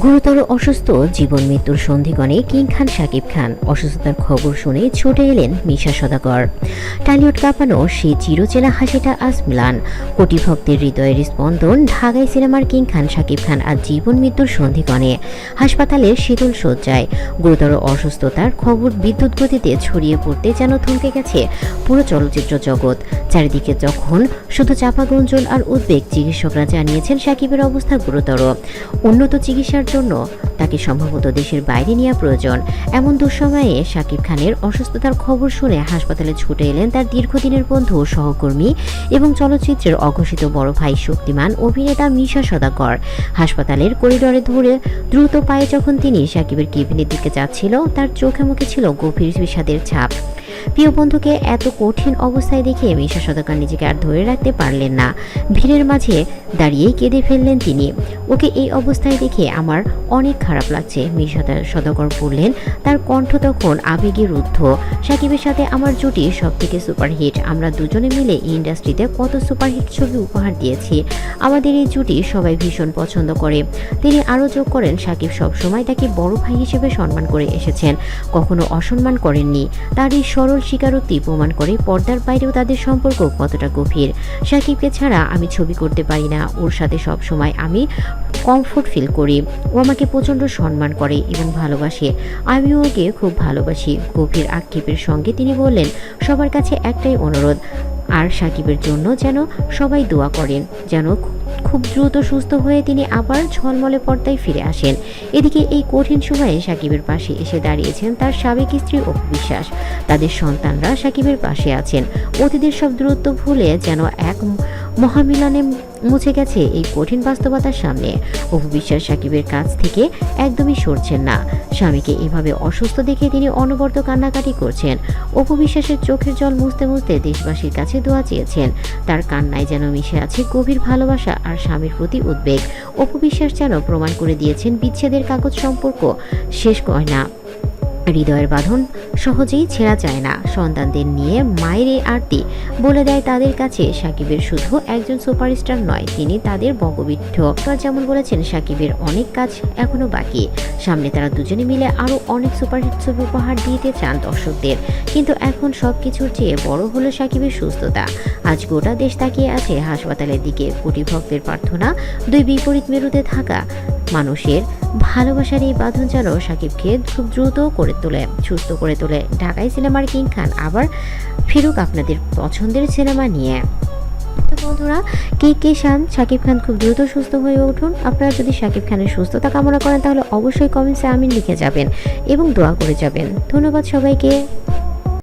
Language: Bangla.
গুরুতর অসুস্থ, জীবন মৃত্যুর সন্ধিগণে কিং খান সাকিব খান। অসুস্থতার খবর শুনে ছুটে এলেন মিশা সদাগর। টালিউড কাঁপানো সে চিরচেনা হাসিটা আজ মিলান। কোটি ভক্তের হৃদয়ের স্পন্দন ঢাকাই সিনেমার কিং খান শাকিব খান আজ জীবন মৃত্যুর সন্ধিগণে হাসপাতালের শীতল শয্যায়। গুরুতর অসুস্থতার খবর বিদ্যুৎ গতিতে ছড়িয়ে পড়তে যেন থমকে গেছে পুরো চলচ্চিত্র জগৎ। চারিদিকে যখন শুধু চাপা গঞ্জল আর উদ্বেগ চিকিৎসকরা জানিয়েছেন সাকিবের অবস্থা গুরুতর। উন্নত চিকিৎসার জন্য তাকে সম্ভবত দেশের বাইরে নেওয়া প্রয়োজন। এমন দুঃসময়ে সাকিব খানের অসুস্থতার খবর শুনে হাসপাতালে ছুটে এলেন তার দীর্ঘদিনের বন্ধু সহকর্মী এবং চলচ্চিত্রের অঘোষিত বড় ভাই শক্তিমান অভিনেতা মিশা সদাকর হাসপাতালের করিডরে ধরে দ্রুত পায়ে যখন তিনি সাকিবের কেবিনের দিকে যাচ্ছিল, তার চোখে মুখে ছিল গভীর বিষাদের ছাপ। প্রিয় বন্ধুকে এত কঠিন অবস্থায় দেখে মিশা সদাকর নিজেকে আর ধরে রাখতে পারলেন না। ভিড়ের মাঝে দাঁড়িয়েই কেঁদে ফেললেন তিনি। ওকে এই অবস্থায় দেখে আমার অনেক খারাপ লাগছে, মিশা সদাকর বললেন। তার কণ্ঠ তখন আবেগে রুদ্ধ। সাকিবের সাথে আমার জুটি সব থেকে সুপারহিট। আমরা দুজনে মিলে ইন্ডাস্ট্রিতে কত সুপারহিট ছবি উপহার দিয়েছি। আমাদের এই জুটি সবাই ভীষণ পছন্দ করে। তিনি আরও যোগ করেন, সাকিব সবসময় তাকে বড় ভাই হিসেবে সম্মান করে এসেছেন। কখনো অসম্মান করেননি। তার এই সরল স্বীকারোক্তি প্রমাণ করে পর্দার বাইরেও তাদের সম্পর্ক কতটা গভীর। সাকিবকে ছাড়া আমি ছবি করতে পারি না। ওর সাথে সব সময় আমি কমফোর্ট ফিল করি। ও আমাকে প্রচণ্ড সম্মান করে এবং ভালোবাসে। আমিও ওকে খুব ভালোবাসি। গভীর আক্ষেপের সঙ্গে তিনি বললেন, সবার কাছে একটাই অনুরোধ। আর সাকিবের জন্য যেন সবাই দোয়া করেন, যেন খুব দ্রুত সুস্থ হয়ে তিনি আবার ঝলমলে পর্দায় ফিরে আসেন। এদিকে এই কঠিন সময়ে সাকিবের পাশে এসে দাঁড়িয়েছেন তার সাবেক স্ত্রী অপু বিশ্বাস তাদের সন্তানরা সাকিবের পাশে আছেন। অতীতের সব দূরত্ব ভুলে যেন এক মহামিলনে মুছে গেছে এই কঠিন বাস্তবতার সামনে। অপু বিশ্বাস সাকিবের কাছ থেকে একদমই সরছেন না। স্বামীকে এভাবে অসুস্থ দেখে তিনি অনবরত কান্নাকাটি করছেন। অপু বিশ্বাসের চোখের জল মুছতে মুছতে দেশবাসীর কাছে দোয়া চেয়েছেন। তার কান্নায় যেন মিশে আছে গভীর ভালোবাসা আর স্বামীর প্রতি উদ্বেগ। অপবিশ্বাস যেন প্রমাণ করে দিয়েছেন বিচ্ছেদের কাগজ সম্পর্ক। শেষ কয় না হৃদয়ের বাঁধন সহজেই ছেঁড়া যায় না। সন্তানদের নিয়ে মায়ের এই আরতি বলে দেয় তাদের কাছে। সাকিবের শুধু একজন সুপারস্টার নয়, তিনি তাদের বঙ্গবিদ্ধ যেমন বলেছেন, সাকিবের অনেক কাজ এখনও বাকি। সামনে তারা দুজনে মিলে আরও অনেক সুপারহিট ছবি উপহার দিতে চান দর্শকদের। কিন্তু এখন সব কিছুর চেয়ে বড় হলো সাকিবের সুস্থতা। আজ গোটা দেশ তাকিয়ে আছে হাসপাতালের দিকে। কোটি ভক্তের প্রার্থনা দুই বিপরীত মেরুতে থাকা। মানুষের ভালোবাসার এই বাঁধন যেন সাকিবকে খুব দ্রুত করে তোলে, সুস্থ করে তোলে। ঢাকাই সিনেমার কিং খান আবার ফিরুক আপনাদের পছন্দের সিনেমা নিয়ে। বন্ধুরা, কে কে শান শাকিব খান খুব দ্রুত সুস্থ হয়ে উঠুন? আপনারা যদি শাকিব খানের সুস্থতা কামনা করেন, তাহলে অবশ্যই কমেন্টসে আমিন লিখে যাবেন এবং দোয়া করে যাবেন। ধন্যবাদ সবাইকে।